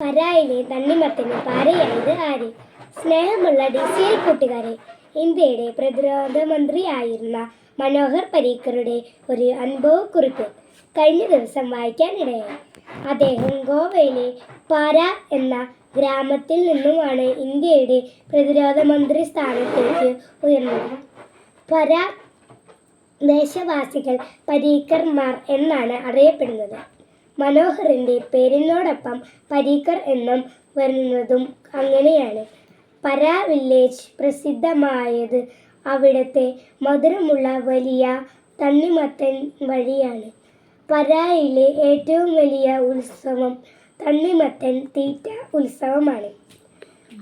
പരായിലെ തണ്ണിമത്തന് പാരയായത് ആര്? സ്നേഹമുള്ള D C L കൂട്ടുകാരെ ഇന്ത്യയുടെ പ്രതിരോധ മന്ത്രിയായിരുന്ന മനോഹർ പരീക്കറുടെ ഒരു അനുഭവക്കുറിപ്പ് കഴിഞ്ഞ ദിവസം വായിക്കാനിടയായി. അദ്ദേഹം ഗോവയിലെ പാര എന്ന ഗ്രാമത്തിൽ നിന്നുമാണ് ഇന്ത്യയുടെ പ്രതിരോധ മന്ത്രി സ്ഥാനത്തേക്ക് ഉയർന്നത്. പര ദേശവാസികൾ പരീക്കർമാർ എന്നാണ് അറിയപ്പെടുന്നത്. മനോഹറിന്റെ പേരിനോടൊപ്പം പരീക്കർ എന്നും വരുന്നതും അങ്ങനെയാണ്. പരാ വില്ലേജ് പ്രസിദ്ധമായത് അവിടുത്തെ മധുരമുള്ള വലിയ തണ്ണിമത്തൻ വഴിയാണ്. പരായിലെ ഏറ്റവും വലിയ ഉത്സവം തണ്ണിമത്തൻ തീറ്റ ഉത്സവമാണ്.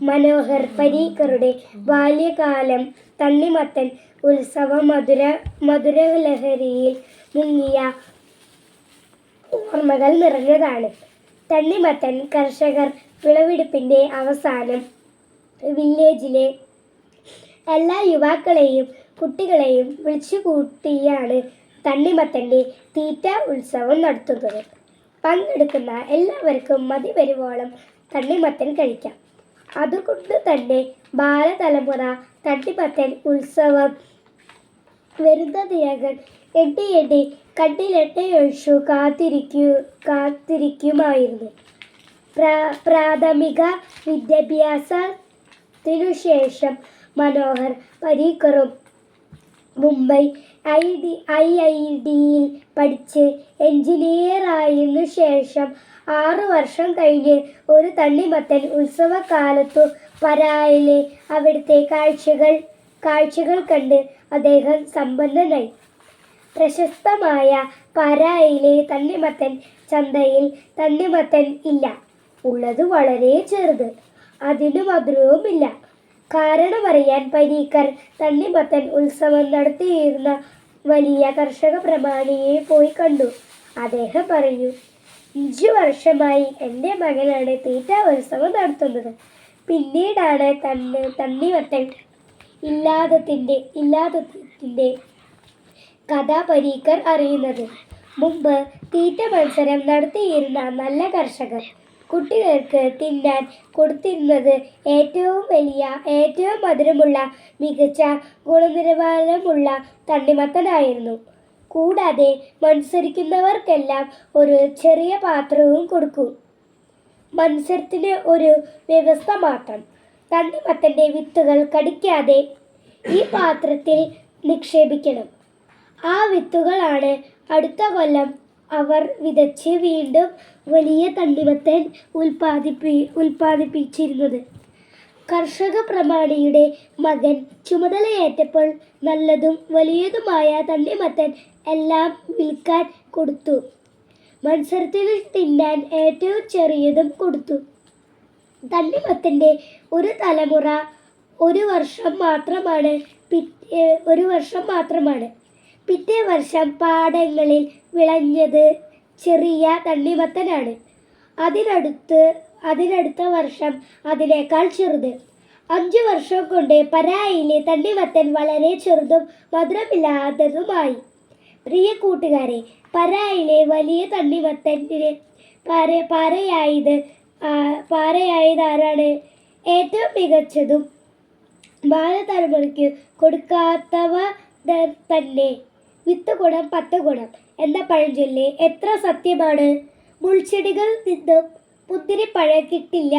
മനോഹർ പരീക്കറുടെ ബാല്യകാലം തണ്ണിമത്തൻ ഉത്സവം മധുര മധുരലഹരിയിൽ മുങ്ങിയ ഓർമ്മകൾ നിറഞ്ഞതാണ്. തണ്ണിമത്തൻ കർഷകർ വിളവെടുപ്പിന്റെ അവസാനം വില്ലേജിലെ എല്ലാ യുവാക്കളെയും കുട്ടികളെയും വിളിച്ചുകൂട്ടിയാണ് തണ്ണിമത്തന്റെ തീറ്റ ഉത്സവം നടത്തുന്നത്. പങ്കെടുക്കുന്ന എല്ലാവർക്കും മതി വരുവോളം തണ്ണിമത്തൻ കഴിക്കാം. അതുകൊണ്ട് തന്നെ ബാലതലമുറ തണ്ണിമത്തൻ ഉത്സവം വരുന്ന എട്ടി എട്ടി ഒഴിച്ചു കാത്തിരിക്കു കാത്തിരിക്കുമായിരുന്നു. പ്രാ പ്രാഥമിക വിദ്യാഭ്യാസത്തിനു ശേഷം Manohar പരീക്കറും Mumbai I D I I ഡിയിൽ പഠിച്ച് എഞ്ചിനീയറായതിനു ശേഷം ആറു വർഷം കഴിഞ്ഞ് ഒരു തണ്ണിമത്തൻ ഉത്സവകാലത്തു പരായിലെ അവിടുത്തെ കാഴ്ചകൾ കാഴ്ചകൾ കണ്ട് അദ്ദേഹം സമ്പന്നനായി. പ്രശസ്തമായ പാരായിലെ തണ്ണിമത്തൻ ചന്തയിൽ തണ്ണിമത്തൻ ഇല്ല. ഉള്ളത് വളരെ ചെറുത്. അതിനു മധുരവുമില്ല കാരണമറിയാൻ പരീക്കർ തണ്ണിമത്തൻ ഉത്സവം നടത്തിയിരുന്ന വലിയ കർഷക പ്രമാണിയെ പോയി കണ്ടു. അദ്ദേഹം പറഞ്ഞു അഞ്ചു വർഷമായി എന്റെ മകനാണ് തീറ്റ ഉത്സവം നടത്തുന്നത്. പിന്നീടാണ് തന്നെ തണ്ണിമത്തൻ ഇല്ലാതത്തിന്റെ ഇല്ലാതത്തിന്റെ കഥ പരീക്കർ അറിയുന്നത്. മുമ്പ് തീറ്റ മത്സരം നടത്തിയിരുന്ന നല്ല കർഷകർ കുട്ടികൾക്ക് തിന്നാൻ കൊടുത്തിരുന്നത് ഏറ്റവും വലിയ ഏറ്റവും മധുരമുള്ള മികച്ച ഗുണനിലവാരമുള്ള തണ്ണിമത്തനായിരുന്നു. കൂടാതെ മത്സരിക്കുന്നവർക്കെല്ലാം ഒരു ചെറിയ പാത്രവും കൊടുക്കും. മത്സരത്തിന് ഒരു വ്യവസ്ഥ മാത്രം. തണ്ണിമത്തന്റെ വിത്തുകൾ കടിക്കാതെ ഈ പാത്രത്തിൽ നിക്ഷേപിക്കണം. ആ വിത്തുകളാണ് അടുത്ത കൊല്ലം അവർ വിതച്ച് വീണ്ടും വലിയ തണ്ണിമത്തൻ ഉൽപ്പാദിപ്പി ഉൽപ്പാദിപ്പിച്ചിരുന്നത്. കർഷക പ്രമാണിയുടെ മകൻ ചുമതലയേറ്റപ്പോൾ നല്ലതും വലിയതുമായ തണ്ണിമത്തൻ എല്ലാം വിൽക്കാൻ കൊടുത്തു. മത്സരത്തിൽ തിന്നാൻ ഏറ്റവും ചെറിയതും കൊടുത്തു. തണ്ണിമത്തന്റെ ഒരു തലമുറ ഒരു വർഷം മാത്രമാണ് പിറ്റേ ഒരു വർഷം മാത്രമാണ്. പിറ്റേ വർഷം പാടങ്ങളിൽ വിളഞ്ഞത് ചെറിയ തണ്ണിമത്തനാണ്. അതിനടുത്ത് അതിനടുത്ത വർഷം അതിനേക്കാൾ ചെറുത്. അഞ്ചു വർഷം കൊണ്ട് പരായിലെ തണ്ണിമത്തൻ വളരെ ചെറുതും മധുരമില്ലാത്തതുമായി. പ്രിയ കൂട്ടുകാരെ പരായിലെ വലിയ തണ്ണിമത്തന്റെ പാര പാരയായത് പാരയായത് ആരാണ്? ഏറ്റവും മികച്ചതും ബാലതലമുറയ്ക്ക് കൊടുക്കാത്തവ തന്നെ. വിത്ത് ഗുണം പത്ത് ഗുണം എന്ന പഴഞ്ചൊല്ലി എത്ര സത്യമാണ്? മുൾച്ചെടികൾ നിന്നും മുന്തിരിപ്പഴം കിട്ടില്ല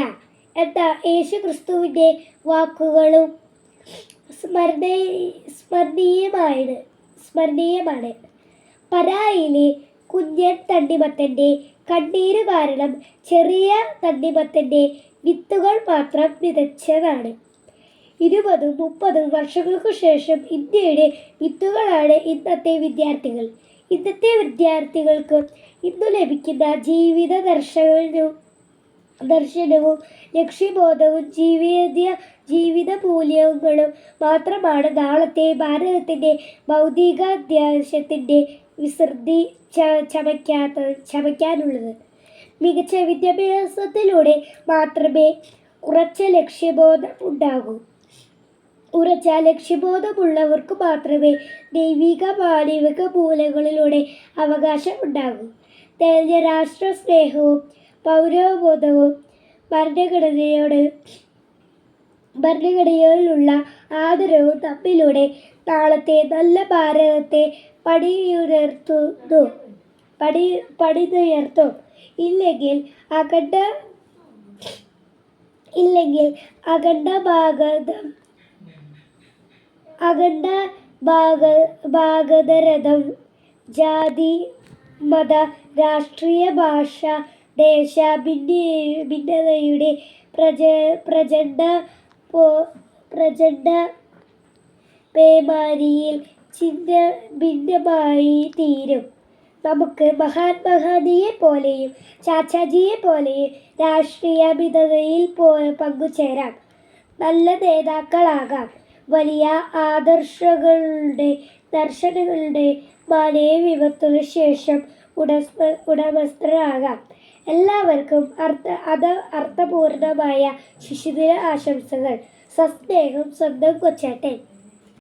എന്ന യേശു ക്രിസ്തുവിന്റെ വാക്കുകളും സ്മരണ സ്മരണീയമാണ് സ്മരണീയമാണ്. പരായിലെ കുഞ്ഞൻ തണ്ണിമത്തന്റെ കണ്ണീര് കാരണം ചെറിയ തണ്ണിമത്തന്റെ വിത്തുകൾ മാത്രം വിതച്ചതാണ്. ഇരുപതും മുപ്പതും വർഷങ്ങൾക്കു ശേഷം ഇന്ത്യയുടെ വിത്തുകളാണ് ഇന്നത്തെ വിദ്യാർത്ഥികൾ. ഇന്നത്തെ വിദ്യാർത്ഥികൾക്ക് ഇന്നു ലഭിക്കുന്ന ജീവിത ദർശനവും ദർശനവും ലക്ഷ്യബോധവും ജീവിത ജീവിത മൂല്യങ്ങളും മാത്രമാണ് നാളത്തെ ഭാരതത്തിന്റെ ഭൗതികാധ്യാസത്തിന്റെ വിസൃതി ച ചമയ്ക്കാത്ത ചമയ്ക്കാനുള്ളത്. മികച്ച വിദ്യാഭ്യാസത്തിലൂടെ മാത്രമേ ഉറച്ച ലക്ഷ്യബോധം ഉണ്ടാകൂ. ഉറച്ച ലക്ഷ്യബോധമുള്ളവർക്ക് മാത്രമേ ദൈവിക മാനവിക മൂലകളിലൂടെ അവകാശം ഉണ്ടാകൂ. തെളിഞ്ഞ രാഷ്ട്ര സ്നേഹവും പൗരബോധവും ഭരണഘടനയോട് ഭരണഘടനയോടുള്ള ആദരവും തമ്മിലൂടെ നാളത്തെ നല്ല ഭാരതത്തെ പടിയുയർത്തുന്നു പടി പടിതുയർത്തും. ഇല്ലെങ്കിൽ അഖണ്ഡ ഇല്ലെങ്കിൽ അഖണ്ഡ ഭാഗതം അഖണ്ഡ ഭാഗ ഭാഗതരഥം ജാതി മത രാഷ്ട്രീയ ഭാഷ ദേശ ഭിന്ന ഭിന്നതയുടെ പ്രജ പ്രചണ്ഡ പ്രചണ്ഡ പേമാരിയിൽ ചിഹ്ന ഭിന്നമായി തീരും. നമുക്ക് മഹാത്മാഗാന്ധിയെ പോലെയും ചാച്ചാജിയെ പോലെയും രാഷ്ട്രീയ ഭിന്നതയിൽ പോ പങ്കുചേരാം. നല്ല നേതാക്കളാകാം. വലിയ ആദർശങ്ങളുടെ ദർശനങ്ങളുടെ മാനയെ വിപത്തിന് ശേഷം ഉടമ ഉടമസ്ഥരാകാം. എല്ലാവർക്കും അർത്ഥ അത് അർത്ഥപൂർണമായ ശിശുദിന ആശംസകൾ. സസ്നേഹം സ്വന്തം കൊച്ചേട്ടൻ.